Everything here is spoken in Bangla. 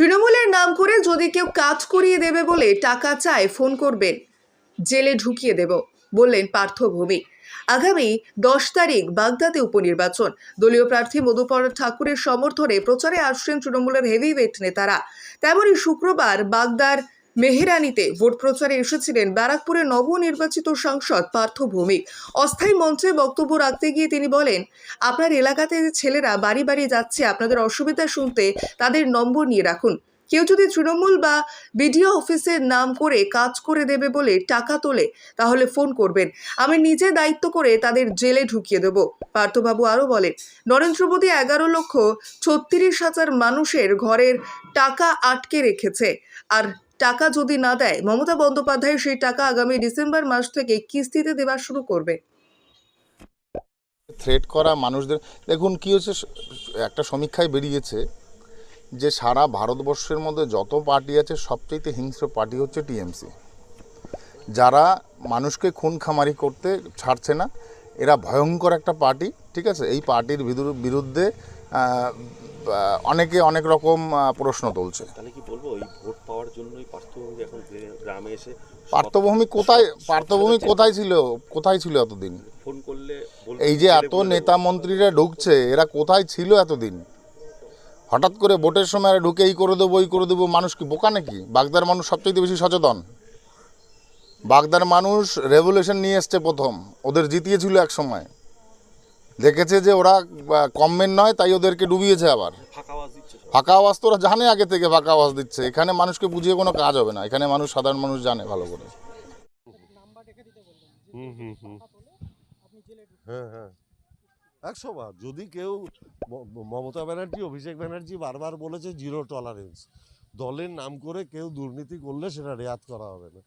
তৃণমূলের নাম করে যদি কেউ কাজ করিয়ে দেবে বলে টাকা চায়, ফোন করবেন। জেলে ঢুকিয়ে দেব, বললেন পার্থ ভৌমিক। আগামী দশ তারিখ বাগদাতে উপনির্বাচন। দলীয় প্রার্থী মধুপর ঠাকুরের সমর্থনে প্রচারে আসছেন তৃণমূলের হেভিওয়েট নেতারা। তেমনই শুক্রবার বাগদার মেহেরানিতে ভোট প্রচারে এসেছিলেন ব্যারাকপুরের নবনির্বাচিত সাংসদ পার্থ ভৌমিক। অস্থায়ী মঞ্চে বক্তব্য রাখতে গিয়ে তিনি বলেন, আপনার এলাকাতে যে ছেলেরা বাড়ি বাড়ি যাচ্ছে, আপনাদের অসুবিধা শুনতে তাদের নম্বর নিয়ে রাখুন। কেউ যদি তৃণমূল বা বিডিও অফিসের নাম করে কাজ করে দেবে বলে টাকা তোলে, তাহলে ফোন করবেন। আমি নিজে দায়িত্ব করে তাদের জেলে ঢুকিয়ে দেব। পার্থবাবু আরও বলেন, নরেন্দ্র মোদী এগারো লক্ষ ছত্রিশ হাজার মানুষের ঘরের টাকা আটকে রেখেছে, আর টাকা যদি না দেয় মমতা বন্দ্যোপাধ্যায় সেই টাকা আগামী ডিসেম্বর মাস থেকে কিস্তিতে দেওয়া শুরু করবে। থ্রেট করা মানুষদের দেখুন কী হচ্ছে একটা সমীক্ষায় বেরিয়েছে যে সারা ভারতবর্ষের মধ্যে যত পার্টি আছে সবচেয়ে হিংস্র পার্টি হচ্ছে টিএমসি। যারা মানুষকে খুন খামারি করতে ছাড়ছে না এরা ভয়ঙ্কর একটা পার্টি ঠিক আছে? এই পার্টির বিরু- বিরুদ্ধে অনেকে অনেক রকম প্রশ্ন তুলছে। তাহলে কি বলব পাওয়ার জন্যই পার্থভূমি এখন গ্রামে এসে পার্থভূমি কোথায় পার্থভূমি কোথায় ছিল? কোথায় ছিল এতদিন? ফোন করলে এই যে এত নেতা মন্ত্রীরা ঢুকছে এরা কোথায় ছিল এতদিন? হঠাৎ করে ভোটের সময় ঢুকে এই করে দেবো এই করে দেবো মানুষ কি বোকা নাকি? বাগদার মানুষ সবচেয়ে বেশি সচেতন। বাগদার মানুষ রেভলিউশন নিয়ে এসছে প্রথম ওদের জিতিয়েছিল এক সময়। দেখেছে যে ওরা কমমেন্ট নয় তাই ওদেরকে ডুবিয়েছে আবার। ফাঁকা আওয়াজ দিচ্ছে সব। ফাঁকা আওয়াজ তো ওরা জানে আগে থেকে ফাঁকা আওয়াজ দিচ্ছে। এখানে মানুষকে বুঝিয়ে কোনো কাজ হবে না। এখানে মানুষ সাধারণ মানুষ জানে ভালো করে। হুম হুম হুম। হ্যাঁ হ্যাঁ। একশো বার। যদি কেউ মমতা ব্যানার্জি অভিষেক ব্যানার্জি বারবার বলেছে জিরো টলারেন্স দলের নাম করে কেউ দুর্নীতি করলে সেটা রেয়াত করা হবে না।